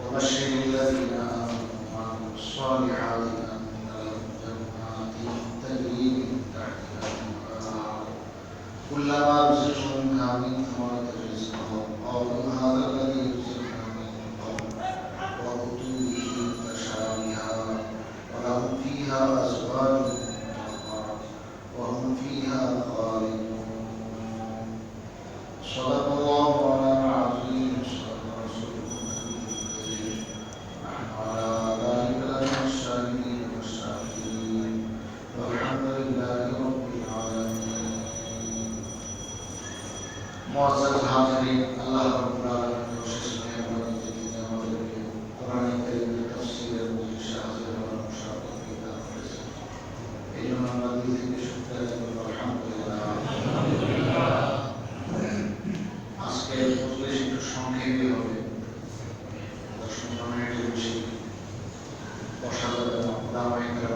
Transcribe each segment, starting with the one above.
وبشر الذين آمنوا وعملوا كلما رزقوا ദാവയങ്കര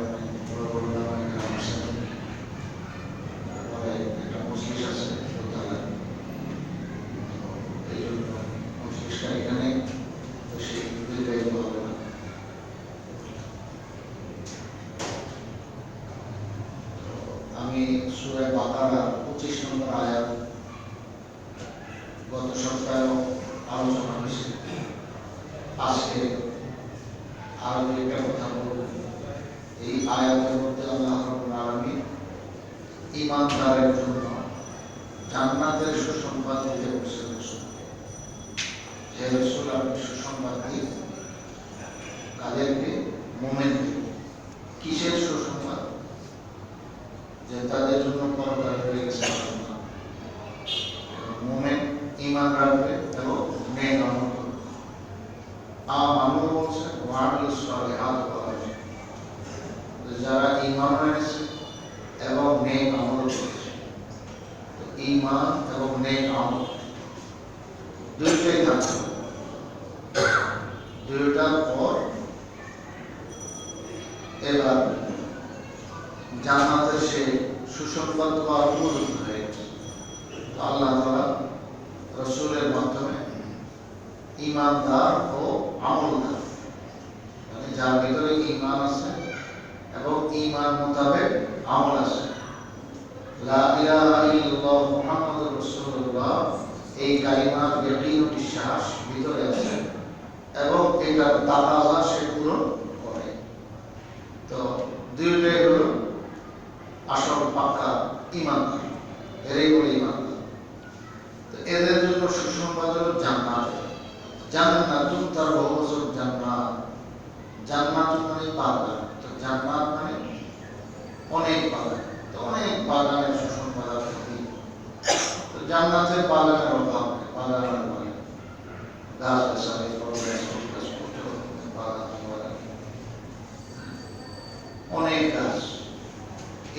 পরিবারের জন্য জান্নাতের সুসংবাদ দিতে বসে রসুল। রসুল, আপনি সুসংবাদ দিয়ে তাদেরকে মোমেন কিসের সুসংবাদ? যে তাদের জন্য পরকালের দুইটাই থাকবে দুইটার পর এবার জানাতে সে সুসংবাদ বা অনুমোদন হয়ে আল্লাহ রসুলের মাধ্যমে ইমানদার ও আমলদার মানে যার ভিতরে ইমান আছে এবং ইমান মোতাবেক আমল আছে। লা ইলাহা ইল্লাল্লাহ মুহাম্মাদুর রাসূলুল্লাহ এই কালিমার ইয়াকিনুটি শ্বাস ভিতরে আছে। এবং এটা তাকাজা সে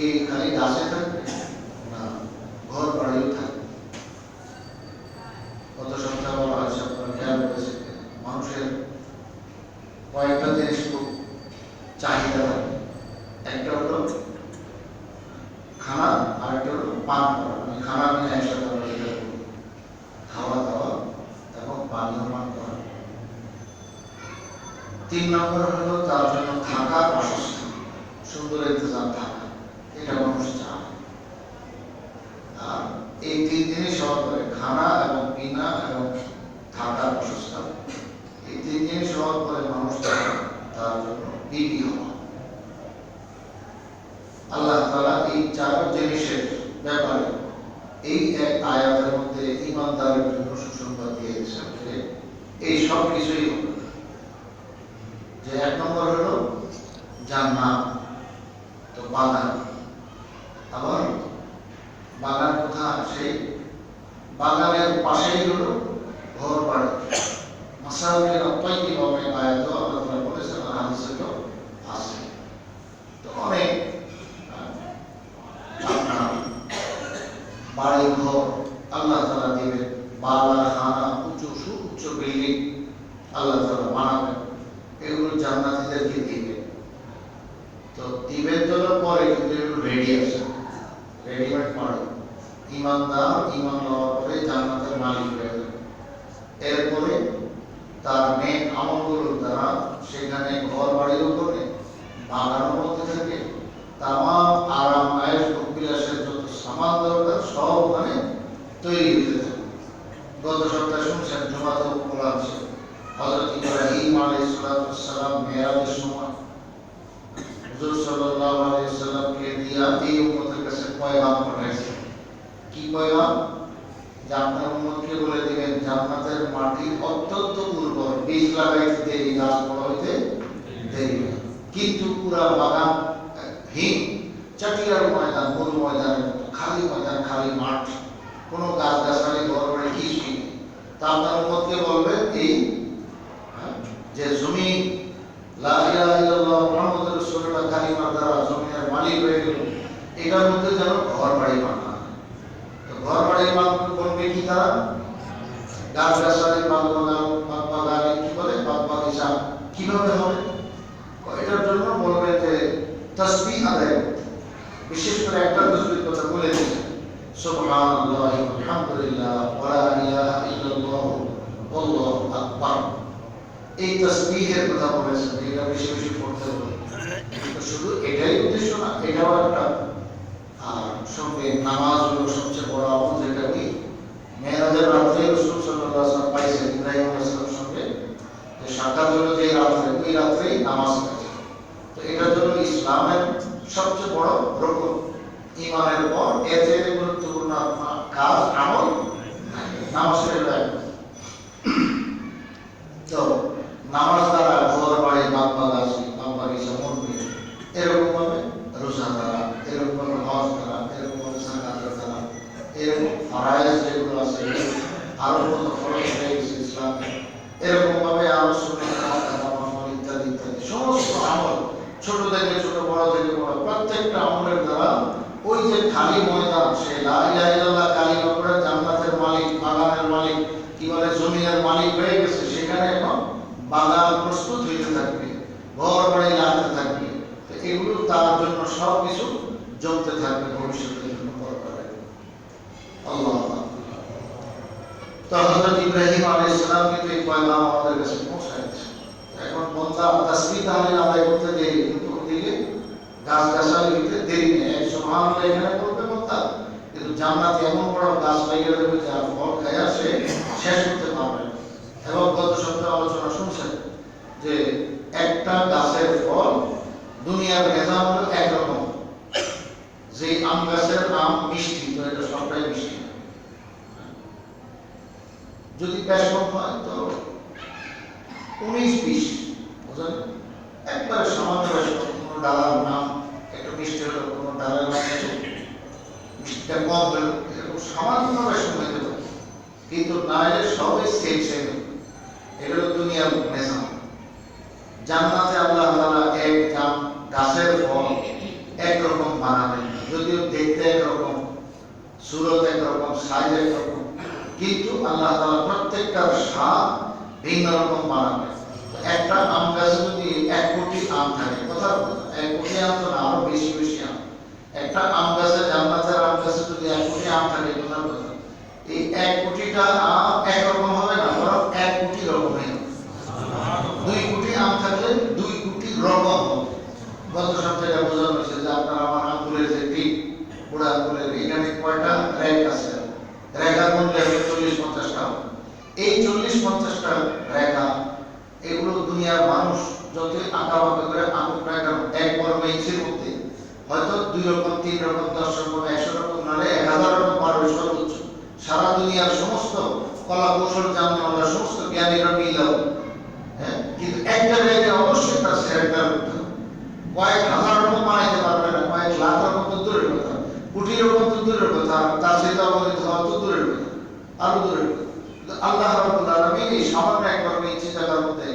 এই খালি দাসে থাক না ঘর বাড়ি থাক কত সপ্তাহ বলা হয়েছে আপনারা খেয়াল করেছে মানুষের কয়েকটা জিনিস working on my থেকে তাম আরাম আয়ের বিলাসের যত সামান দরকার, সব ওখানে তৈরি হতে থাকে গত সপ্তাহে শুনছেন জমাতে বলা আছে হজরত ইব্রাহিম আলাইহিস সালাম মেরাজের সময়। হুজুর সাল্লাল্লাহু আলাইহি সাল্লামকে দিয়া এই উম্মতের কাছে পয়গাম পাঠাইছে। কি পয়গাম? যে আপনার উম্মতকে বলে দিবেন, জান্নাতের মাটি অত্যন্ত উর্বর, বীজ লাগাইতে দেরি, গাছ বড় হইতে দেরি কিন্তু পুরা বাগান আহ, হিম চাটিয়ার ময়দান মরু ময়দানের মতো খালি খালি মাঠ কোনো গাছ গাছালি ঘর বাড়ি কিছুই নেই। তা আপনার উম্মতকে বলবেন এই হ্যাঁ, যে জমি বাড়ি বাড়ি কি তারা? গাছ গাছালি বাগ কীভাবে হবে? এটার জন্য বলবে যে আদায় বিশেষ করে একটা তসবির কথা বলে দিয়েছেন সুবহানাল্লাহি আলহামদুলিল্লাহ ওয়া লা ইলাহা ইল্লাল্লাহ, আল্লাহু আকবার। এই তসবিহের কথা বলেছেন, এটা বেশি বেশি পড়তে হবে। শুধু এটাই উদ্দেশ্য না, এটাও একটা, আর সঙ্গে নামাজ হলো সবচেয়ে বড় আমল যেটা কি? মেয়েরাজের রাত্রে রসুল সাল্লাল্লাহু আলাইহি ওয়াসাল্লাম পাইছেন, ইব্রাহিম আলাইহিস সালামের সঙ্গে। যে সাক্ষাৎ হলো যে রাত্রে ওই রাত্রেই নামাজ পড়েছে তো এটার জন্য ইসলামের সবচেয়ে বড় রকম ইমানের পর এর চেয়ে গুরুত্বপূর্ণ কাজ আমল। নামাজ তো নামাজ দ্বারা ঘর বাড়ি বাপ বাগাছি বাপ বাগিচা মরবে এরকম ভাবে রোজা দ্বারা এরকম ভাবে হজ দ্বারা এরকম ভাবে সাকাত দ্বারা, এরকম ফরায়েজ যেগুলো আছে, আরও কত ফরজ হয়ে গেছে ইসলামে এরকম ভাবে আরও ইত্যাদি ইত্যাদি, সমস্ত আমল, ছোট থেকে ছোট, বড় থেকে বড়, প্রত্যেকটা আমলের দ্বারা ওই যে খালি ময়দান, সে লা ইলাহা ইল্লাল্লাহ কালিমা পড়ে জান্নাতের মালিক, বাগানের মালিক, কি বলে, জমিনের মালিক হয়ে গেছে, সেখানে এখন বাগান প্রস্তুত হইতে থাকবে, ঘর বাড়ি লাগতে থাকবে। তো এগুলো তার জন্য সব কিছু জমতে থাকবে ভবিষ্যতের জন্য আল্লাহ তো হযরত ইব্রাহিম আলাইহিস সালাম কিন্তু এই পয়গাম আমাদের কাছে পৌঁছায়ছে এখন বন্দা তাসবিহ তাহলিল আদায় করতে দেরি, কিন্তু ওদিকে গাছ গাছালি হইতে দেরি নেই সুবহানাল্লাহ এখানে বলবে বন্দা কিন্তু জান্নাতে এমন বড় গাছ লাগিয়ে দেবে যার ফল খায়া সে শেষ করতে পারবে এবং গত সপ্তাহে আলোচনা শুনছেন যে একটা গাছের ফল দুনিয়ার মেধা হলো একরকম। যে আম গাছের আম মিষ্টি, তো এটা সবটাই মিষ্টি। যদি বেশন হয় তো উনিশ বিশ, বুঝলেন? একবারে সামান্য কোনো ডালার নাম একটু মিষ্টি হলো কিন্তু না এলে সবই সেম সেম এগুলো দুনিয়ার মেজাম জান্নাতে আল্লাহ তাআলা এক জাম গাছের ফল একরকম বানাবেন। যদিও দেখতে একরকম, সুরত একরকম সাইজ একরকম, কিন্তু আল্লাহ তাআলা প্রত্যেকটার স্বাদ ভিন্ন রকম বানাবেন। একটা আম গাছে যদি এক কোটি আম থাকে কথা বলতে, এক কোটি আম তো না আরও বেশি বেশি আম একটা আম গাছে জান্নাতের আম গাছে যদি এক কোটি আম থাকে এই এক কোটিটা আম একরকম হবে না, বরং এক কোটি রকম যাবে। দুই কোটি আম থাকলে দুই কোটি রকম হবে। গত সপ্তাহে বোঝানো হয়েছে যে আপনার আমার আঙ্গুলের যে টিপ, বুড়া আঙ্গুলের এখানে কয়টা র্যাক আছে রেখা মূল্য হবে চল্লিশ পঞ্চাশটা এই চল্লিশ পঞ্চাশটা রেখা এগুলো দুনিয়ার মানুষ যতই আঁকা বাঁকা করে আঁকুক না কেন, এক বড় মধ্যে হয়তো দুই রকম, তিন রকম, দশ রকম, একশো রকম, নাহলে এক হাজার রকম পারবে সর্বোচ্চ সারা দুনিয়ার সমস্ত কলা কৌশল জাননেওয়ালা সমস্ত জ্ঞানীরা মিলাও হ্যাঁ? কিন্তু একটা জায়গায় অবশ্যই তার করতে কয়েক হাজার রকম বানাইতে পারবে না, কয়েক লাখ রকম তো দূরের কথা, কোটি রকম তো দূরের কথা, তার সাথে অবহিত হওয়া তো দূরের কথা, আরও দূরের কথা। আল্লাহ আলামিন এই সামান্য একবার ইঞ্চি জায়গার মধ্যে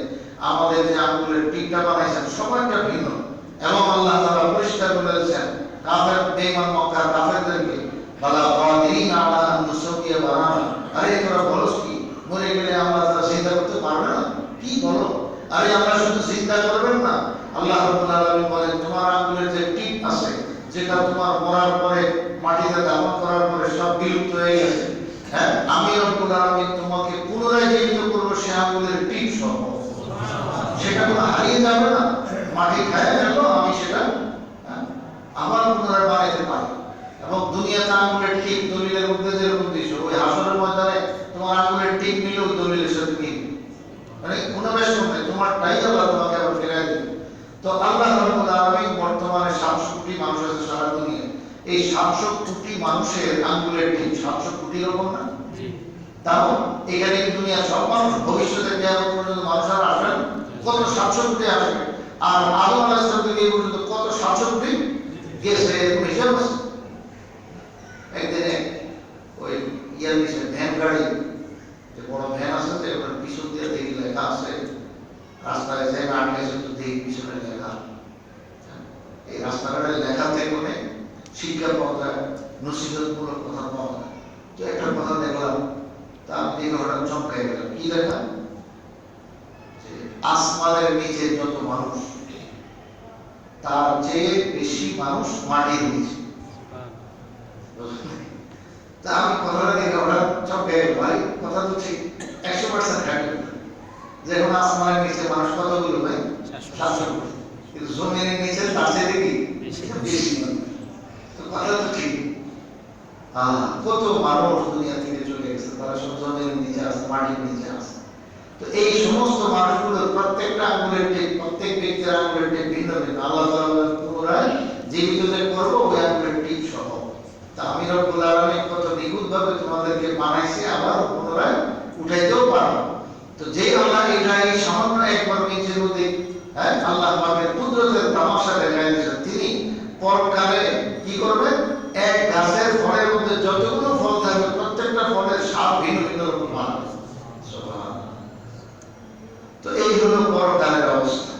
আমাদের যে আঙ্গুলের টিকটা বানাইছেন, সময়টা ভিন্ন। এবং আল্লাহ তাআলা পরিষ্কার করে দিয়েছেন কাফের বেঈমান মক্কা কাফেরদেরকে বালা কাদিরিন আলা আন নুসাবিয়া আরে তোরা বলস কি? মরে গেলে আমরা তারা চিন্তা করতে পারবে না? কি বলো? আরে আমরা শুধু চিন্তা করবেন না। আল্লাহ রাব্বুল আলামিন বলেন তোমার আঙ্গুলের যে টিপ আছে যেটা তোমার মরার পরে মাটিতে দাফন করার পরে সব বিলুপ্ত হয়ে গেছে। হ্যাঁ আমি রব্বুল আলামিন তোমাকে পুনরায় জীবিত করব সে আঙ্গুলের টিপ সহ। সেটা কোনো হারিয়ে যাবে না। মাটি খায় হ্যাঁ, আবার পুনরায় পারি। এবং দুনিয়াতে আঙ্গুলের টিপ দলিলের মধ্যে যেরকম দিছো ওই হাসরের ময়দানে তোমার টিপ নিলে ওই দলিলের সাথে মিল। মানে কোনো বেশ তোমার টাই আল্লাহ তোমাকে আবার ফেরাই দেবে। তো আল্লাহ রাব্বুল আলামিন বর্তমানে 700 কোটি মানুষ আছে সারা দুনিয়া এই 700 কোটি মানুষের আঙ্গুলের টিপ 700 কোটি রকম না? তাও এখানে কি দুনিয়ার সব মানুষ ভবিষ্যতে কেয়ামত পর্যন্ত মানুষ আর আসবে না? কত 700 কোটি আসবে? আর আদম সালাম থেকে এই পর্যন্ত কত 700 কোটি গেছে এরকম হিসাব আছে একদিনে ওই ইয়ার নিচে ভ্যান গাড়ি যে বড় ভ্যান আছে যে ওটার পিছন দিয়ে দেখি লেখা আছে রাস্তায় যে আটকে গেছে তো দেখি পিছনে লেখা এই রাস্তাঘাটের লেখা থেকে মানে শিক্ষা পাওয়া যায় নসিহতমূলক কথা পাওয়া যায় তো একটা কথা দেখলাম তা আমি দেখে হঠাৎ চমকাই গেলাম কি লেখা যে আসমানের নিচে যত মানুষ তার চেয়ে বেশি মানুষ নিচে তা আমি কথাটা দেখে ওরা গেল ভাই কথা তো ঠিক। একশো পার্সেন্ট খাটে যে এখন আসমানের নিচে মানুষ কতগুলো ভাই? সাতশো। কিন্তু জমিনের নিচে তার চেয়ে দেখি বেশি। তো কথা তো ঠিক। কত মানুষ দুনিয়া থেকে চলে গেছে। তারা সব জমিনের নিচে আছে মাটির নিচে আছে। তো এই সমস্ত মানুষগুলোর প্রত্যেকটা আঙ্গুলের টিপ প্রত্যেক ব্যক্তির আঙ্গুলের টিপ ভিন্ন ভিন্ন আল্লাহ তাআলা পুনরায় জীবিত যে করব, ওই আঙ্গুলের টিপ সহ। তা আমি রব্বুল আলামিন কত নিখুঁতভাবে তোমাদেরকে বানাইছি আবার পুনরায় উঠাইতেও পারব। তো যে আল্লাহ এটা এই সামান্য একবার নিজের মধ্যে হ্যাঁ আল্লাহ পাকের কুদরতের তামাশা দেখায় দিয়েছেন, তিনি পরকালে কি করবেন? এক গাছের ফলের মধ্যে যতগুলো ফল থাকবে, প্রত্যেকটা ফলের স্বাদ ভিন্ন ভিন্ন রকম বানাবে সুবহানাল্লাহ। তো এই হলো পরকালের অবস্থা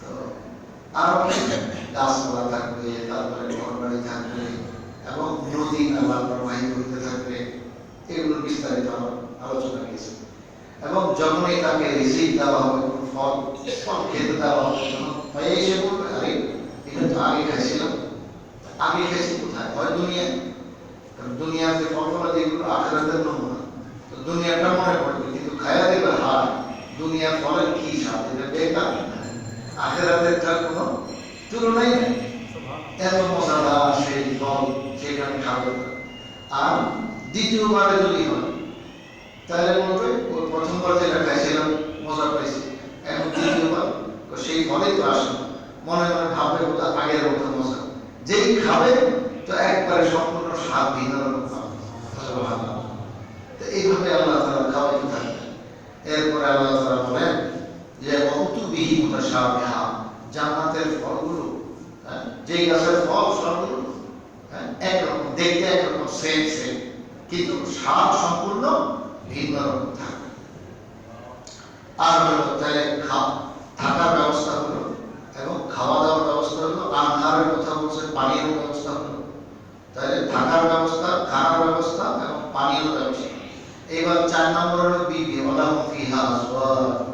তো আরও গাছপালা থাকবে তারপরে ঘর বাড়ি থাকবে এবং নদী নালা প্রবাহিত হতে থাকবে এগুলো বিস্তারিত আলো- আলোচনা গেছে এবং যখনই তাকে রিসিভ দেওয়া হবে কোন ফল ফল খেতে দেওয়া হবে তখন ভাই এসে বলবে আরে এটা তো আগে খাইছিলাম আগে খাইছি কোথায় হয় দুনিয়ায় কারণ দুনিয়াতে ফলফলা যেগুলো আখেরাতের নমুনা তো দুনিয়াটা মনে পড়বে কিন্তু খায়া দেবে হার দুনিয়ার ফলের কি স্বাদ এটা বেকার আখেরাতের কোনো তুলনাই নেই। এত মজাদার সেই ফল সেখানে খাবে। আর দ্বিতীয়বারে যদি হয়, তাহলে বলবে ওই প্রথমবার যেটা খাইছিলাম, মজা পাইছি। এখন দ্বিতীয়বার সেই ফলেই তো আসে মনে মনে ভাববে বোধ আগের মতো মজা। যেই খাবে, তো একবারে সম্পূর্ণ স্বাদ ভিন্ন রকম পাবে। তো এইভাবে আল্লাহ তাআলা খাওয়াইতে থাকবে এরপরে আল্লাহ তাআলা বলেন হ্যাঁ, হ্যাঁ, খাওয়া দাওয়ার ব্যবস্থা হলো আহারের কথা বলছে পানীয় ব্যবস্থা হলো। তাহলে থাকার ব্যবস্থা খাওয়ার ব্যবস্থা এবং পানীয় ব্যবস্থা। এবার চার নম্বর হলো বিবি ওলাহম ফিহা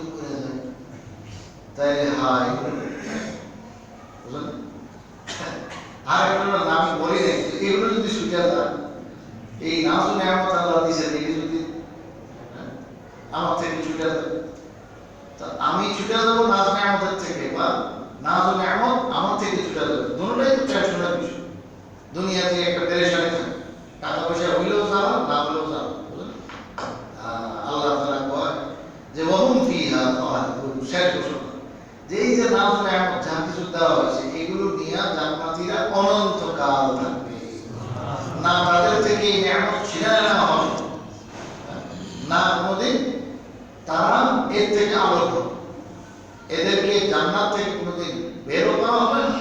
তাইলে হাই আর একটা হলো না আমি বলি নাই এগুলো যদি এই যদি হ্যাঁ, আমার থেকে ছুটে আমি ছুটে যাব নাজ নেয়ামতের থেকে বা নাজ নেয়ামত আমার থেকে ছুটে যাবে দুটোটাই তো টেনশনের বিষয়। দুনিয়াতে একটা থাকে টাকা পয়সা হইলেও যাওয়া না হলেও যাওয়া বুঝলেন আহ, আল্লাহ তাআলা কয় যে ওহুম ফিহা খালিদুন শেষ ঘোষণা যে এই যে নাজ নেয়ামত যা কিছু দেওয়া হয়েছে এগুলো নিয়ে জান্নাতীরা অনন্তকাল থাকবে না তাদের থেকে এই নিয়ামত ছিনে নেওয়া হবে না কোনোদিন তারা এর থেকে আলোক হবে। এদেরকে জান্নাত থেকে কোনোদিন বেরো করা হবে না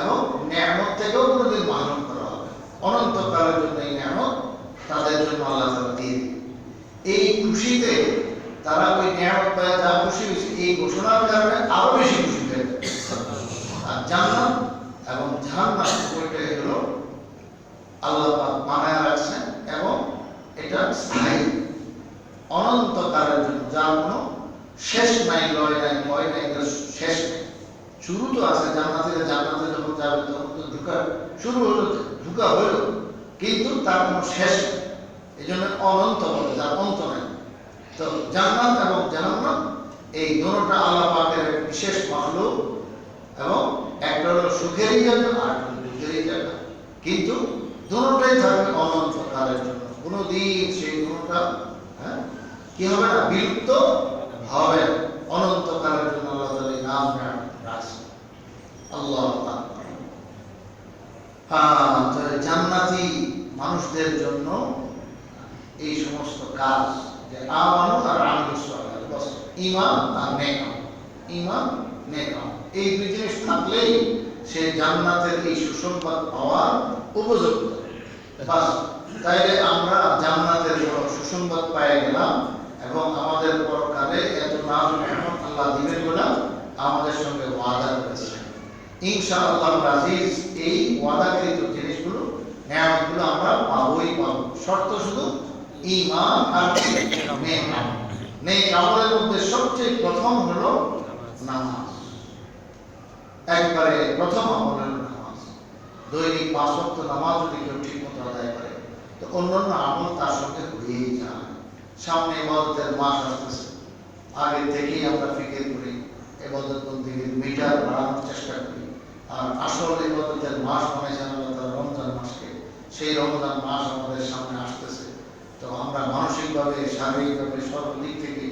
এবং নিয়ামত থেকেও কোনোদিন মাহরুম করা হবে। অনন্তকালের জন্য এই নিয়ামত তাদের জন্য আল্লাহ তালা দিয়ে এই খুশিতে তারা ওই নিয়ামত পায়, যা খুশি হয়েছে, এই ঘোষণার কারণে আরও বেশি খুশি হয়ে আর জান্নাত এবং জাহান্নাম ওইটাই হলো আল্লাহ বানায় রাখছেন এবং এটা স্থায়ী। অনন্তকালের জন্য যার কোনো শেষ নাই, লয় নাই লয় নাই শেষ নেই। শুরু তো আছে জান্নাতে জান্নাতে যখন যাবে তখন তো ঢুকা শুরু হলো ঢুকা হলো, কিন্তু তার কোনো শেষ এই জন্য অনন্ত বলে, যার অন্ত নেই। তো জান্নাত এবং জাহান্নাম, এই দুটোটা আল্লাহ বিশেষ মাহলুক এবং একটা হলো সুখেরই জায়গা আর দুঃখেরই জায়গা কিন্তু দুটোটাই থাকবে অনন্তকালের জন্য। কোনো দিন সেই দুটোটা হ্যাঁ কি হবে না, বিলুপ্ত হবে। অনন্তকালের জন্য আল্লাহ এই নাম রাখছে আল্লাহ জান্নাতি মানুষদের জন্য এই সমস্ত কাজ যে আর আমল। ঈমান এই দুই জিনিস থাকলেই সে জান্নাতের এই সুসংবাদ পাওয়ার উপযুক্ত তাইলে আমরা জান্নাতের সুসংবাদ পেয়ে গেলাম এবং আমাদের পরকালে এত নাম আল্লাহ দিবেন বলে আমাদের সঙ্গে ওয়াদা করেছেন। ইনশাআল্লাহ এই ওয়াদাকৃত জিনিসগুলো আমরা পাবোই পাবো। শর্ত শুধু ঈমান আর। আমলের মধ্যে সবচেয়ে প্রথম হলো নামাজ। একবারে প্রথম নামাজ। দৈনিক নামাজ যদি কেউ ঠিক মতো আদায় করে, তো অন্যান্য আমল তার সঙ্গে হয়েই যায়। সামনে ইবাদতের মাস আসতেছে। আগে থেকেই আমরা ফিকির করি বন্দীর মিটার বাড়ানোর চেষ্টা করি। আর আসল ইবাদতের মাস বানাইছেন আল্লাহ তাআলা রমজান মাসকে, সেই রমজান মাস আমাদের সামনে আসতেছে। তো আমরা মানসিকভাবে, শারীরিকভাবে সর্বদিক থেকে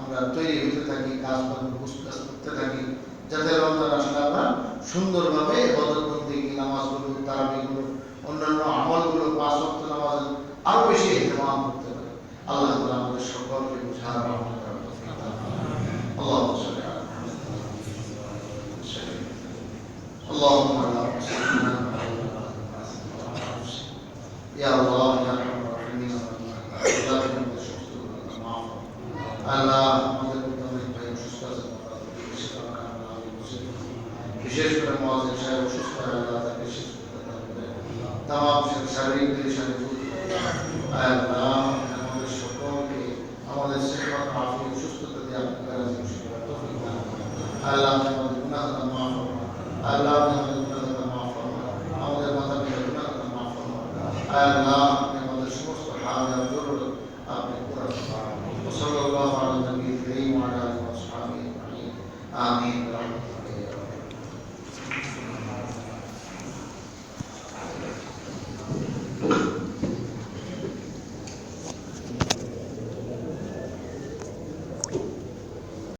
আমরা তৈরি হতে থাকি কাজ কর্ম করতে থাকি, যাতে রমজান আসলে আমরা সুন্দরভাবে ইবাদতবন্দি নামাজগুলো, তারাবিগুলো, অন্যান্য আমলগুলো, পাঁচ ওয়াক্ত নামাজ আরও বেশি ইহতিমাম করতে পারি। আল্লাহ তাআলা আমাদের সকলকে বুঝার اللهم